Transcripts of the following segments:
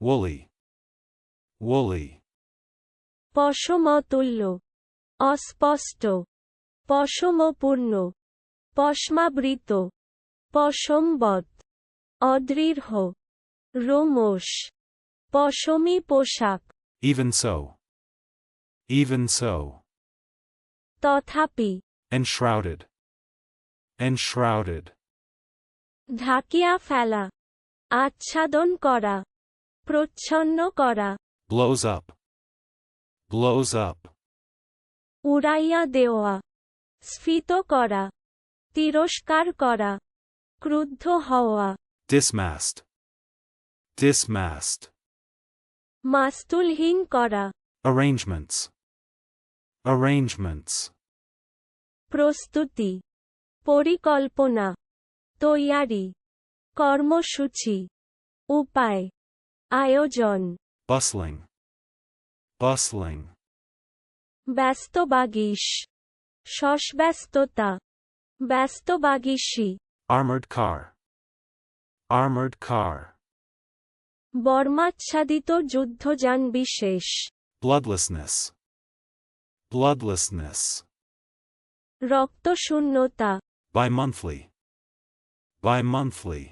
woolly, woolly, পশমতুল্য অস্পষ্ট পশমপূর্ণ পশমাবৃত পশমবৎ অদৃঢ় রোমশ পশমী পোশাক। even so, even so, তথাপি enshrouded, enshrouded, ঢাকিয়া ফেলা আচ্ছাদন করা। প্রচ্ছন্ন করা। Blows up, blows up, উড়াইয়া দেওয়া। স্ফীত করা। তিরস্কার করা। ক্রুদ্ধ হওয়া। Dismast, dismast, মাস্তুলহীন করা। Arrangements, arrangements, প্রস্তুতি। পরিকল্পনা। তৈয়ারি। কর্মসূচি। উপায়। আয়োজন bustling, bustling, ব্যস্তবাগিস শশব্যস্ততা ব্যস্তবাগিসী armored car, armored car, বর্মাচ্ছাদিত যুদ্ধযান বিশেষ bloodlessness, bloodlessness, রক্তশূন্যতা bi-monthly, bi-monthly,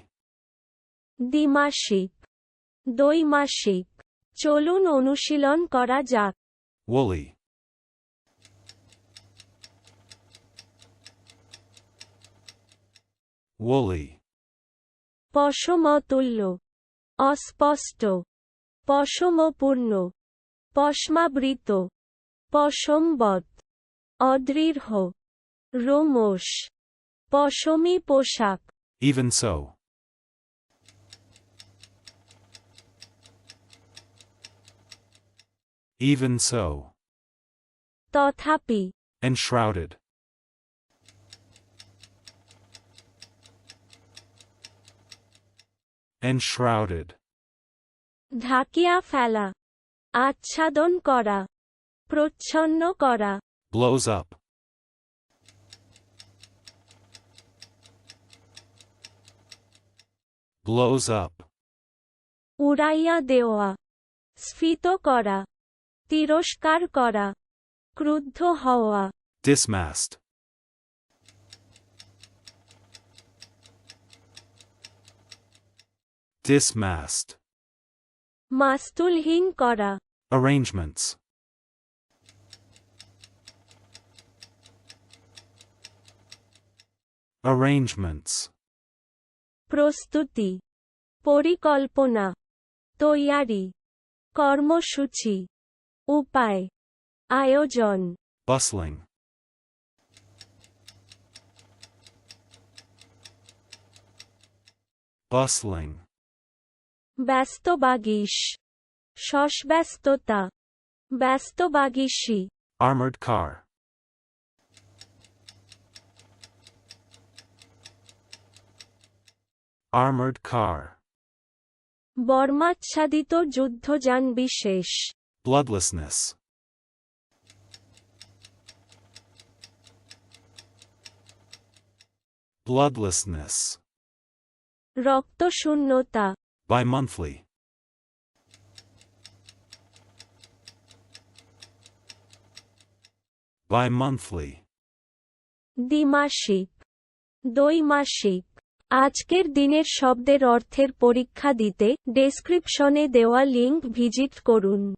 দ্বিমাসিক দ্বৈমাসিক চলুন অনুশীলন করা যাক। Woolly, woolly, পশমতুল্য। অস্পষ্ট। পশমপূর্ণ। পশমাবৃত। পশমবৎ। অদৃঢ়। রোমশ। পশমী পোশাক। Even so, even so, তথাপি enshrouded, enshrouded, ঢাকিয়া ফেলা আচ্ছাদন করা প্রচ্ছন্ন করা blows up, blows up, উড়াইয়া দেওয়া স্ফীত করা তিরস্কার করা ক্রুদ্ধ হওয়া। Dismast, dismast, মাস্তুলহীন করা। Arrangements, arrangements, প্রস্তুতি পরিকল্পনা তৈয়ারি কর্মসূচি। উপায় আয়োজন bustling, bustling, ব্যস্তবাগিস শশব্যস্ততা ব্যস্তবাগিসী armored car, armored car, বর্মাচ্ছাদিত যুদ্ধযান বিশেষ bloodlessness, bloodlessness, রক্তশূন্যতা। Bi-monthly, bi-monthly, দ্বিমাসিক। দ্বৈমাসিক। আজকের দিনের শব্দের অর্থের পরীক্ষা দিতে ডেসক্রিপশনে দেওয়া লিংক ভিজিট করুন।